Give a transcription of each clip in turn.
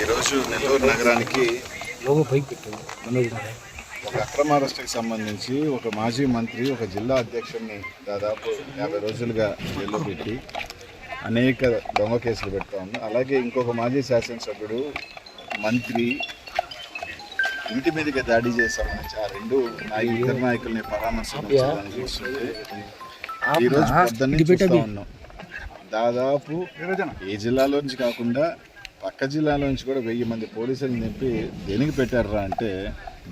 ఈరోజు నెల్లూరు నగరానికి ఒక అక్రమ అరెస్టుకి సంబంధించి ఒక మాజీ మంత్రి ఒక జిల్లా అధ్యక్షుడిని దాదాపు యాభై రోజులుగా జైల్లో పెట్టి అనేక దొంగ కేసులు పెడతా ఉంది. అలాగే ఇంకొక మాజీ శాసనసభ్యుడు మంత్రి ఇంటి మీదకి దాడి చేసే సంబంధించి ఆ రెండు నాయ- ఇద్దరు నాయకుల్ని పరామర్శించడానికి చూస్తుంటే ఈరోజు పొద్దున్నే చూస్తా ఉన్నాం. దాదాపు ఏ జిల్లాలో నుంచి కాకుండా పక్క జిల్లాలో నుంచి కూడా వెయ్యి మంది పోలీసులు నింపి దేనికి పెట్టారా అంటే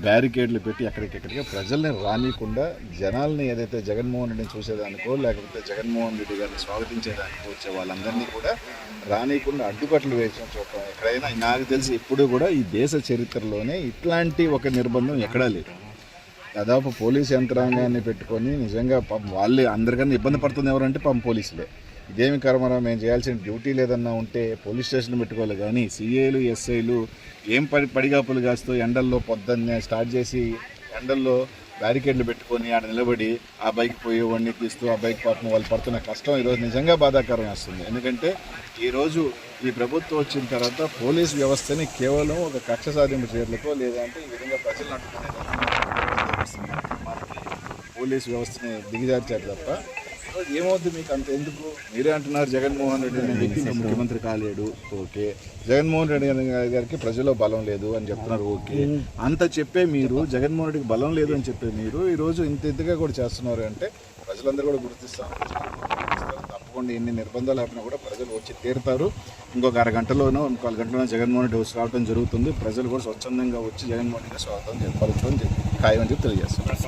బ్యారికేడ్లు పెట్టి ఎక్కడికెక్కడికి ప్రజల్ని రానియకుండా జనాల్ని ఏదైతే జగన్మోహన్ రెడ్డిని చూసేదానికో లేకపోతే జగన్మోహన్ రెడ్డి గారిని స్వాగతించేదానికో వచ్చే వాళ్ళందరినీ కూడా రానియకుండా అడ్డుకట్లు వేసిన చూడటం ఎక్కడైనా నాకు తెలిసి ఇప్పుడు కూడా ఈ దేశ చరిత్రలోనే ఇట్లాంటి ఒక నిర్బంధం ఎక్కడా లేదు. దాదాపు పోలీస్ యంత్రాంగాన్ని పెట్టుకొని నిజంగా పాపం వాళ్ళే అందరికన్నా ఇబ్బంది పడుతుంది ఎవరంటే పాపం పోలీసులే. ఇదేమి కర్మరా మేము చేయాల్సిన డ్యూటీ లేదన్నా ఉంటే పోలీస్ స్టేషన్ పెట్టుకోవాలి. కానీ సీఏలు ఎస్ఐలు ఏం పడి పడిగాపులు కాస్తూ ఎండల్లో పొద్దున్నే స్టార్ట్ చేసి ఎండల్లో బ్యారికేడ్లు పెట్టుకొని ఆడ నిలబడి ఆ బైక్ పోయేవాడిని తీస్తూ ఆ బైక్ పాపం వాళ్ళు పడుతున్న కష్టం ఈరోజు నిజంగా బాధాకరం వేస్తుంది. ఎందుకంటే ఈరోజు ఈ ప్రభుత్వం వచ్చిన తర్వాత పోలీస్ వ్యవస్థని కేవలం ఒక కక్ష సాధింపు చర్యలకో లేదంటే ఈ విధంగా ప్రజలను అడ్డుకునే పోలీస్ వ్యవస్థని దిగజార్చారు తప్ప ఏమవుతుంది మీకు అంత ఎందుకు? మీరే అంటున్నారు జగన్మోహన్ రెడ్డి అనే వ్యక్తి ముఖ్యమంత్రి కాలేడు. ఓకే. జగన్మోహన్ రెడ్డి గారి- గారికి ప్రజల్లో బలం లేదు అని చెప్తున్నారు ఓకే. అంత చెప్పే మీరు జగన్మోహన్ రెడ్డికి బలం లేదు అని చెప్పే మీరు ఈరోజు ఇంత ఇంతగా కూడా చేస్తున్నారు అంటే ప్రజలందరూ కూడా గుర్తిస్తారు. తప్పకుండా ఎన్ని నిర్బంధాలు ఆపినా కూడా ప్రజలు వచ్చి తీరుతారు. ఇంకొక అరగంటలోనో ఇంకొక గంటలోనో జగన్మోహన్ రెడ్డి వచ్చి రావడం జరుగుతుంది. ప్రజలు కూడా స్వచ్ఛందంగా వచ్చి జగన్మోహన్ రెడ్డి స్వాగతం చెప్పాలని ఖాయం అని చెప్పి తెలియజేస్తున్నారు.